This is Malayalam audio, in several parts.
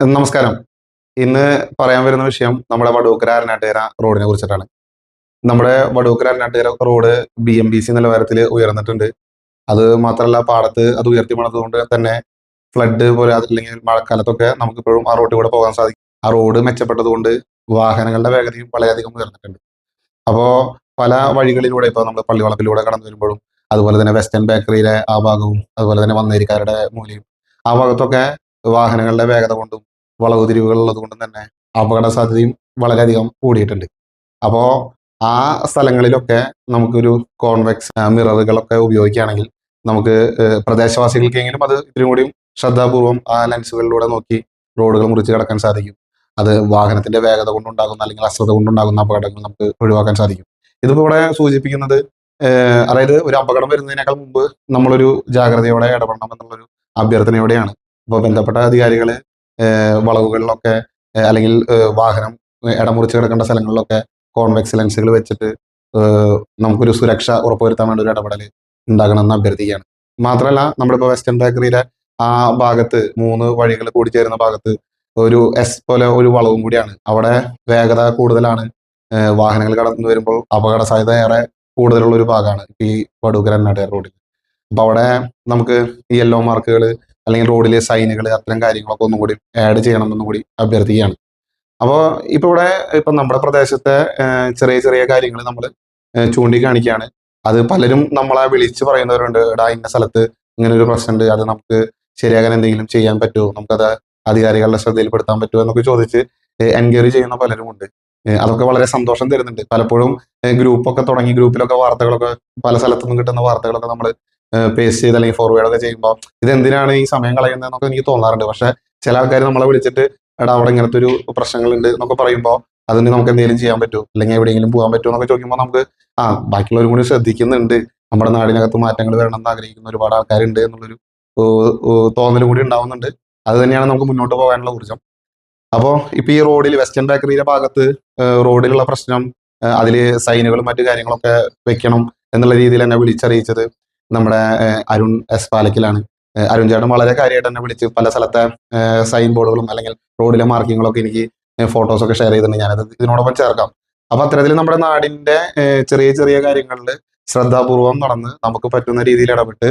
നമസ്കാരം. ഇന്ന് പറയാൻ വരുന്ന വിഷയം നമ്മുടെ വടൂക്കര അരനാട്ടുകര റോഡിനെ കുറിച്ചിട്ടാണ്. നമ്മുടെ Vadookkara Aranattukara road B M B C നിലവാരത്തിൽ ഉയർന്നിട്ടുണ്ട്. അത് മാത്രമല്ല പാടത്ത് അത് ഉയർത്തി മണത്തുകൊണ്ട് തന്നെ ഫ്ലഡ് പോലെ അല്ലെങ്കിൽ മഴക്കാലത്തൊക്കെ നമുക്ക് ഇപ്പോഴും ആ റോഡിൽ കൂടെ പോകാൻ സാധിക്കും. ആ റോഡ് മെച്ചപ്പെട്ടതുകൊണ്ട് വാഹനങ്ങളുടെ വേഗതയും വളരെയധികം ഉയർന്നിട്ടുണ്ട്. അപ്പോൾ പല വഴികളിലൂടെ ഇപ്പോൾ നമ്മൾ പള്ളിവളപ്പിലൂടെ കടന്നു വരുമ്പോഴും അതുപോലെ തന്നെ വെസ്റ്റേൺ ബേക്കറിയിലെ ആ ഭാഗവും അതുപോലെ തന്നെ വന്നേരിക്കാരുടെ മൂലയും ആ ഭാഗത്തൊക്കെ വാഹനങ്ങളുടെ വേഗത കൊണ്ടും വളവ് തിരിവുകൾ ഉള്ളത് കൊണ്ടും തന്നെ അപകട സാധ്യതയും വളരെയധികം കൂടിയിട്ടുണ്ട്. അപ്പോൾ ആ സ്ഥലങ്ങളിലൊക്കെ നമുക്കൊരു കോൺവെക്സ് മിററുകളൊക്കെ ഉപയോഗിക്കുകയാണെങ്കിൽ നമുക്ക് പ്രദേശവാസികൾക്കെങ്കിലും അത് ഇത്തിരി കൂടിയും ശ്രദ്ധാപൂർവം ആ ലെൻസുകളിലൂടെ നോക്കി റോഡുകൾ മുറിച്ച് കടക്കാൻ സാധിക്കും. അത് വാഹനത്തിന്റെ വേഗത കൊണ്ടുണ്ടാകുന്ന അല്ലെങ്കിൽ അശ്രദ്ധ കൊണ്ടുണ്ടാകുന്ന അപകടങ്ങൾ നമുക്ക് ഒഴിവാക്കാൻ സാധിക്കും. ഇതിപ്പോ ഇവിടെ സൂചിപ്പിക്കുന്നത് അതായത് ഒരു അപകടം വരുന്നതിനേക്കാൾ മുമ്പ് നമ്മളൊരു ജാഗ്രതയോടെ ഇടപെടണം എന്നുള്ളൊരു അഭ്യർത്ഥനയോടെയാണ്. ഇപ്പോൾ ബന്ധപ്പെട്ട അധികാരികൾ ഏഹ്, വളവുകളിലൊക്കെ അല്ലെങ്കിൽ വാഹനം ഇടമുറിച്ച് കിടക്കേണ്ട സ്ഥലങ്ങളിലൊക്കെ കോൺവെക്സ് ലെൻസുകൾ വെച്ചിട്ട് നമുക്കൊരു സുരക്ഷ ഉറപ്പുവരുത്താൻ വേണ്ട ഒരു ഇടപെടൽ ഉണ്ടാകണമെന്ന് അഭ്യർത്ഥിക്കുകയാണ്. മാത്രമല്ല നമ്മളിപ്പോൾ വെസ്റ്റേൺ ബേക്കറിയിലെ ആ ഭാഗത്ത് മൂന്ന് വഴികൾ കൂടിച്ചേരുന്ന ഭാഗത്ത് ഒരു എസ് പോലെ ഒരു വളവും കൂടിയാണ്. അവിടെ വേഗത കൂടുതലാണ്. വാഹനങ്ങൾ കടന്നു വരുമ്പോൾ അപകട സാധ്യത ഏറെ കൂടുതലുള്ള ഒരു ഭാഗമാണ് ഈ വടൂക്കര നാട്ടുകാർ റോഡിൽ അപ്പൊ അവിടെ നമുക്ക് ഈ യെല്ലോ മാർക്കുകൾ അല്ലെങ്കിൽ റോഡിലെ സൈനുകൾ അത്തരം കാര്യങ്ങളൊക്കെ ഒന്നും കൂടി ആഡ് ചെയ്യണമെന്നും കൂടി അഭ്യർത്ഥിക്കുകയാണ്. അപ്പോൾ ഇപ്പൊ ഇവിടെ ഇപ്പൊ നമ്മുടെ പ്രദേശത്തെ ചെറിയ ചെറിയ കാര്യങ്ങൾ നമ്മൾ ചൂണ്ടിക്കാണിക്കുകയാണ്. അത് പലരും നമ്മളെ വിളിച്ച് പറയുന്നവരുണ്ട് എടാ ഇന്ന സ്ഥലത്ത് ഇങ്ങനെ ഒരു പ്രശ്നമുണ്ട് അത് നമുക്ക് ശരിയാകാൻ എന്തെങ്കിലും ചെയ്യാൻ പറ്റുമോ? നമുക്കത് അധികാരികളുടെ ശ്രദ്ധയിൽപ്പെടുത്താൻ പറ്റുമോ? എന്നൊക്കെ ചോദിച്ച് എൻക്വയറി ചെയ്യുന്ന പലരും ഉണ്ട്. അതൊക്കെ വളരെ സന്തോഷം തരുന്നുണ്ട്. പലപ്പോഴും ഗ്രൂപ്പൊക്കെ തുടങ്ങി ഗ്രൂപ്പിലൊക്കെ വാർത്തകളൊക്കെ പല സ്ഥലത്തു നിന്നും കിട്ടുന്ന വാർത്തകളൊക്കെ നമ്മൾ പേസ്റ്റ് ചെയ്ത് അല്ലെങ്കിൽ ഫോർവേഡ് ഒക്കെ ചെയ്യുമ്പോൾ ഇതെന്തിനാണ് ഈ സമയം കളയുന്നതെന്നൊക്കെ എനിക്ക് തോന്നാറുണ്ട്. പക്ഷെ ചില ആൾക്കാർ നമ്മളെ വിളിച്ചിട്ട് എടാ അവിടെ ഇങ്ങനത്തെ ഒരു പ്രശ്നങ്ങളുണ്ട് എന്നൊക്കെ പറയുമ്പോൾ അതിന് നമുക്ക് എന്തെങ്കിലും ചെയ്യാൻ പറ്റുമോ അല്ലെങ്കിൽ എവിടെയെങ്കിലും പോകാൻ പറ്റുമോ എന്നൊക്കെ ചോദിക്കുമ്പോൾ നമുക്ക് ആ ബാക്കിയുള്ളവരും കൂടി ശ്രദ്ധിക്കുന്നുണ്ട്. നമ്മുടെ നാടിനകത്ത് മാറ്റങ്ങൾ വരണം എന്ന് ആഗ്രഹിക്കുന്ന ഒരുപാട് ആൾക്കാരുണ്ട് എന്നുള്ളൊരു തോന്നലും കൂടി ഉണ്ടാവുന്നുണ്ട്. അത് തന്നെയാണ് നമുക്ക് മുന്നോട്ട് പോകാനുള്ള ഊർജം. അപ്പോൾ ഇപ്പൊ ഈ റോഡിൽ വെസ്റ്റേൺ ബേക്കറിയുടെ ഭാഗത്ത് റോഡിലുള്ള പ്രശ്നം അതിൽ സൈനുകളും മറ്റു കാര്യങ്ങളൊക്കെ വെക്കണം എന്നുള്ള രീതിയിൽ എന്നെ വിളിച്ചറിയിച്ചത് നമ്മുടെ അരുൺ എസ് പാലക്കിലാണ്. അരുൺ ചേട്ടൻ വളരെ കാര്യമായിട്ട് എന്നെ വിളിച്ച്. പല സ്ഥലത്തെ സൈൻ ബോർഡുകളും അല്ലെങ്കിൽ റോഡിലെ മാർക്കിങ്ങുകളൊക്കെ എനിക്ക് ഫോട്ടോസൊക്കെ ഷെയർ ചെയ്തിട്ടുണ്ട്. ഞാനത് ഇതിനോടൊപ്പം ചേർക്കാം. അപ്പൊ അത്തരത്തിൽ നമ്മുടെ നാടിന്റെ ചെറിയ ചെറിയ കാര്യങ്ങളിൽ ശ്രദ്ധാപൂർവം നടന്ന് നമുക്ക് പറ്റുന്ന രീതിയിൽ ഇടപെട്ട്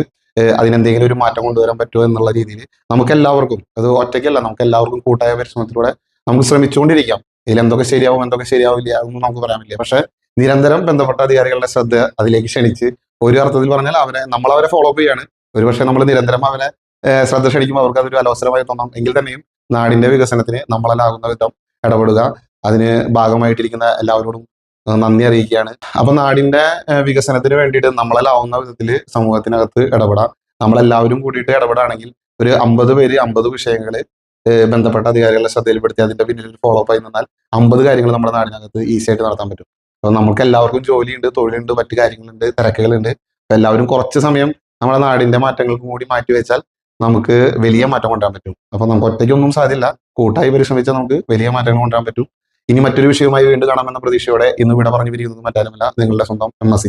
അതിനെന്തെങ്കിലും ഒരു മാറ്റം കൊണ്ടുവരാൻ പറ്റുമോ എന്നുള്ള രീതിയിൽ നമുക്ക് എല്ലാവർക്കും അത് ഒറ്റയ്ക്കല്ല നമുക്ക് എല്ലാവർക്കും കൂട്ടായ പരിശ്രമത്തിലൂടെ നമുക്ക് ശ്രമിച്ചുകൊണ്ടിരിക്കാം. ഇതിൽ എന്തൊക്കെ ശരിയാവും എന്തൊക്കെ ശരിയാവില്ല അതൊന്നും നമുക്ക് പറയാൻ പറ്റില്ല. പക്ഷെ നിരന്തരം ബന്ധപ്പെട്ട അധികാരികളുടെ ശ്രദ്ധ അതിലേക്ക് ക്ഷണിച്ച് ഒരു അർത്ഥത്തിൽ പറഞ്ഞാൽ അവരെ നമ്മൾ അവരെ ഫോളോ അപ്പ് ചെയ്യാണ്. ഒരുപക്ഷെ നമ്മൾ നിരന്തരം അവരെ ശ്രദ്ധ ക്ഷണിക്കുമ്പോൾ അവർക്ക് അതൊരു അലോസരമായി തോന്നാം. എങ്കിൽ തന്നെയും നാടിന്റെ വികസനത്തിന് നമ്മളാകുന്ന വിധം ഇടപെടുക അതിന് ഭാഗമായിട്ടിരിക്കുന്ന എല്ലാവരോടും നന്ദി അറിയിക്കുകയാണ്. അപ്പൊ നാടിന്റെ വികസനത്തിന് വേണ്ടിയിട്ട് നമ്മളാവുന്ന വിധത്തിൽ സമൂഹത്തിനകത്ത് ഇടപെടാം. നമ്മളെല്ലാവരും കൂടിയിട്ട് ഇടപെടുകയാണെങ്കിൽ ഒരു അമ്പത് പേര് അമ്പത് വിഷയങ്ങൾ ബന്ധപ്പെട്ട അധികാരികളുടെ ശ്രദ്ധയിൽപ്പെടുത്തി അതിന്റെ പിന്നിൽ ഒരു ഫോളോ അപ്പ് ആയി നിന്നാൽ അമ്പത് കാര്യങ്ങൾ നമ്മുടെ നാടിനകത്ത് ഈസി ആയിട്ട് നടത്താൻ പറ്റും. അപ്പൊ നമുക്ക് എല്ലാവർക്കും ജോലിയുണ്ട് തൊഴിലുണ്ട് മറ്റു കാര്യങ്ങളുണ്ട് തിരക്കുകളുണ്ട്. അപ്പൊ എല്ലാവരും കുറച്ച് സമയം നമ്മുടെ നാടിന്റെ മാറ്റങ്ങൾക്കും കൂടി മാറ്റി വെച്ചാൽ നമുക്ക് വലിയ മാറ്റം കൊണ്ടുവരാൻ പറ്റും. അപ്പൊ നമുക്ക് ഒറ്റയ്ക്കൊന്നും സാധ്യമില്ല കൂട്ടായി പരിശ്രമിച്ചാൽ നമുക്ക് വലിയ മാറ്റങ്ങൾ കൊണ്ടുവരാൻ പറ്റും. ഇനി മറ്റൊരു വിഷയവുമായി വീണ്ടും കാണാമെന്ന പ്രതീക്ഷയോടെ ഇന്ന് ഇവിടെ പറഞ്ഞു പിരിയുന്നത് മറ്റാരുമല്ല നിങ്ങളുടെ സ്വന്തം എം എസ്